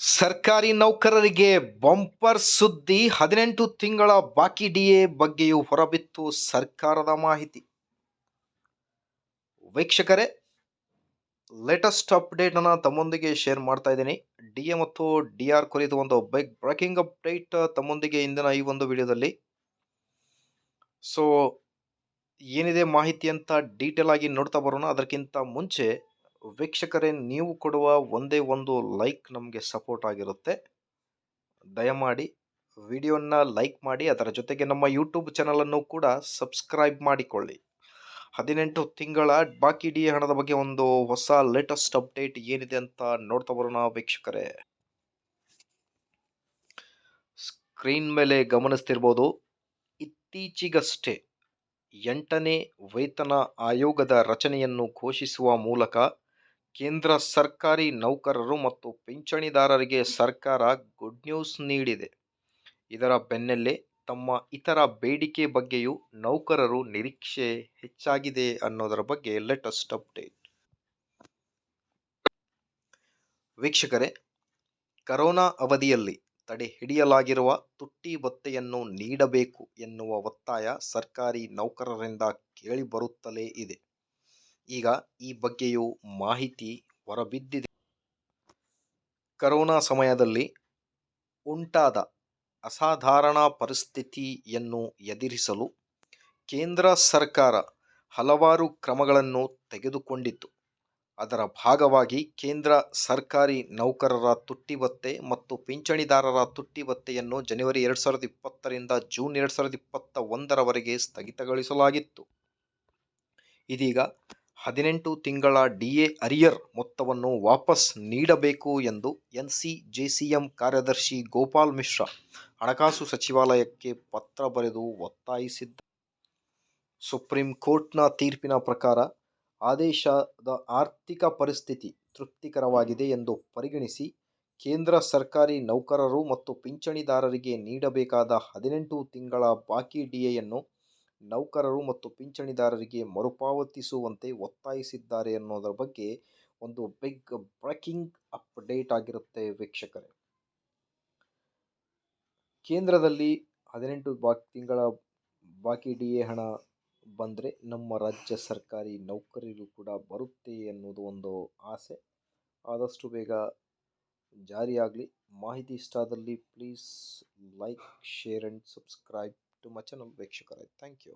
ಸರ್ಕಾರಿ ನೌಕರರಿಗೆ ಬಂಪರ್ ಸುದ್ದಿ ಹದಿನೆಂಟು ತಿಂಗಳ ಬಾಕಿ ಡಿಎ ಬಗ್ಗೆಯೂ ಹೊರಬಿತ್ತು ಸರ್ಕಾರದ ಮಾಹಿತಿ. ವೀಕ್ಷಕರೇ ಲೇಟೆಸ್ಟ್ ಅಪ್ಡೇಟ್ ಅನ್ನ ತಮ್ಮೊಂದಿಗೆ ಶೇರ್ ಮಾಡ್ತಾ ಇದ್ದೀನಿ. ಡಿ ಎ ಮತ್ತು ಡಿ ಆರ್ ಕುರಿತು ಒಂದು ಬಿಗ್ ಬ್ರೇಕಿಂಗ್ ಅಪ್ಡೇಟ್ ತಮ್ಮೊಂದಿಗೆ ಇಂದಿನ ಈ ಒಂದು ವಿಡಿಯೋದಲ್ಲಿ. ಸೊ ಏನಿದೆ ಮಾಹಿತಿ ಅಂತ ಡೀಟೇಲ್ ಆಗಿ ನೋಡ್ತಾ ಬರೋಣ. ಅದಕ್ಕಿಂತ ಮುಂಚೆ ವೀಕ್ಷಕರೇ, ನೀವು ಕೊಡುವ ಒಂದೇ ಒಂದು ಲೈಕ್ ನಮಗೆ ಸಪೋರ್ಟ್ ಆಗಿರುತ್ತೆ. ದಯಮಾಡಿ ವಿಡಿಯೋನ ಲೈಕ್ ಮಾಡಿ, ಅದರ ಜೊತೆಗೆ ನಮ್ಮ ಯೂಟ್ಯೂಬ್ ಚಾನಲನ್ನು ಕೂಡ ಸಬ್ಸ್ಕ್ರೈಬ್ ಮಾಡಿಕೊಳ್ಳಿ. ಹದಿನೆಂಟು ತಿಂಗಳ ಬಾಕಿ ಡಿ ಹಣದ ಬಗ್ಗೆ ಒಂದು ಹೊಸ ಲೇಟೆಸ್ಟ್ ಅಪ್ಡೇಟ್ ಏನಿದೆ ಅಂತ ನೋಡ್ತಾ ಬರೋಣ ವೀಕ್ಷಕರೇ. ಸ್ಕ್ರೀನ್ ಮೇಲೆ ಗಮನಿಸ್ತಿರ್ಬೋದು, ಇತ್ತೀಚೆಗಷ್ಟೇ ಎಂಟನೇ ವೇತನ ಆಯೋಗದ ರಚನೆಯನ್ನು ಘೋಷಿಸುವ ಮೂಲಕ ಕೇಂದ್ರ ಸರ್ಕಾರಿ ನೌಕರರು ಮತ್ತು ಪಿಂಚಣಿದಾರರಿಗೆ ಸರ್ಕಾರ ಗುಡ್ ನ್ಯೂಸ್ ನೀಡಿದೆ. ಇದರ ಬೆನ್ನಲ್ಲೇ ತಮ್ಮ ಇತರ ಬೇಡಿಕೆ ಬಗ್ಗೆಯೂ ನೌಕರರು ನಿರೀಕ್ಷೆ ಹೆಚ್ಚಾಗಿದೆ ಅನ್ನೋದರ ಬಗ್ಗೆ ಲೇಟೆಸ್ಟ್ ಅಪ್ಡೇಟ್ ವೀಕ್ಷಕರೇ, ಕರೋನಾ ಅವಧಿಯಲ್ಲಿ ತಡೆ ಹಿಡಿಯಲಾಗಿರುವ ತುಟ್ಟಿ ಭತ್ತೆಯನ್ನು ನೀಡಬೇಕು ಎನ್ನುವ ಒತ್ತಾಯ ಸರ್ಕಾರಿ ನೌಕರರಿಂದ ಕೇಳಿಬರುತ್ತಲೇ ಇದೆ. ಈಗ ಈ ಬಗ್ಗೆಯೂ ಮಾಹಿತಿ ಹೊರಬಿದ್ದಿದೆ. ಕರೋನಾ ಸಮಯದಲ್ಲಿ ಉಂಟಾದ ಅಸಾಧಾರಣ ಪರಿಸ್ಥಿತಿಯನ್ನು ಎದುರಿಸಲು ಕೇಂದ್ರ ಸರ್ಕಾರ ಹಲವಾರು ಕ್ರಮಗಳನ್ನು ತೆಗೆದುಕೊಂಡಿತ್ತು. ಅದರ ಭಾಗವಾಗಿ ಕೇಂದ್ರ ಸರ್ಕಾರಿ ನೌಕರರ ತುಟ್ಟಿಭತ್ತೆ ಮತ್ತು ಪಿಂಚಣಿದಾರರ ತುಟ್ಟಿಭತ್ತೆಯನ್ನು ಜನವರಿ ಎರಡು ಸಾವಿರದ ಇಪ್ಪತ್ತರಿಂದ ಜೂನ್ ಎರಡು ಸಾವಿರದ ಇಪ್ಪತ್ತ ಒಂದರವರೆಗೆ ಸ್ಥಗಿತಗೊಳಿಸಲಾಗಿತ್ತು. ಇದೀಗ ಹದಿನೆಂಟು ತಿಂಗಳ ಡಿ ಎ ಅರಿಯರ್ ಮೊತ್ತವನ್ನು ವಾಪಸ್ ನೀಡಬೇಕು ಎಂದು ಎನ್ ಸಿ ಕಾರ್ಯದರ್ಶಿ ಗೋಪಾಲ್ ಮಿಶ್ರಾ ಹಣಕಾಸು ಸಚಿವಾಲಯಕ್ಕೆ ಪತ್ರ ಬರೆದು ಒತ್ತಾಯಿಸಿದ್ದ ಸುಪ್ರೀಂ ಕೋರ್ಟ್ನ ತೀರ್ಪಿನ ಪ್ರಕಾರ ಆದೇಶದ ಆರ್ಥಿಕ ಪರಿಸ್ಥಿತಿ ತೃಪ್ತಿಕರವಾಗಿದೆ ಎಂದು ಪರಿಗಣಿಸಿ ಕೇಂದ್ರ ಸರ್ಕಾರಿ ನೌಕರರು ಮತ್ತು ಪಿಂಚಣಿದಾರರಿಗೆ ನೀಡಬೇಕಾದ ಹದಿನೆಂಟು ತಿಂಗಳ ಬಾಕಿ ಡಿಎಯನ್ನು ನೌಕರರು ಮತ್ತು ಪಿಂಚಣಿದಾರರಿಗೆ ಮರುಪಾವತಿಸುವಂತೆ ಒತ್ತಾಯಿಸಿದ್ದಾರೆ ಅನ್ನೋದರ ಬಗ್ಗೆ ಒಂದು ಬಿಗ್ ಬ್ರೇಕಿಂಗ್ ಅಪ್ಡೇಟ್ ಆಗಿರುತ್ತೆ ವೀಕ್ಷಕರೇ. ಕೇಂದ್ರದಲ್ಲಿ ಹದಿನೆಂಟು ಬಾ ತಿಂಗಳ ಬಾಕಿ ಡಿ ಎ ಹಣ ಬಂದರೆ ನಮ್ಮ ರಾಜ್ಯ ಸರ್ಕಾರಿ ನೌಕರರಿಗೂ ಕೂಡ ಬರುತ್ತೆ ಅನ್ನೋದು ಒಂದು ಆಸೆ. ಆದಷ್ಟು ಬೇಗ ಜಾರಿಯಾಗಲಿ. ಮಾಹಿತಿ ಇಷ್ಟಾದಲ್ಲಿ please like share and subscribe to my channel ವೀಕ್ಷಕರೇ ಥ್ಯಾಂಕ್ ಯು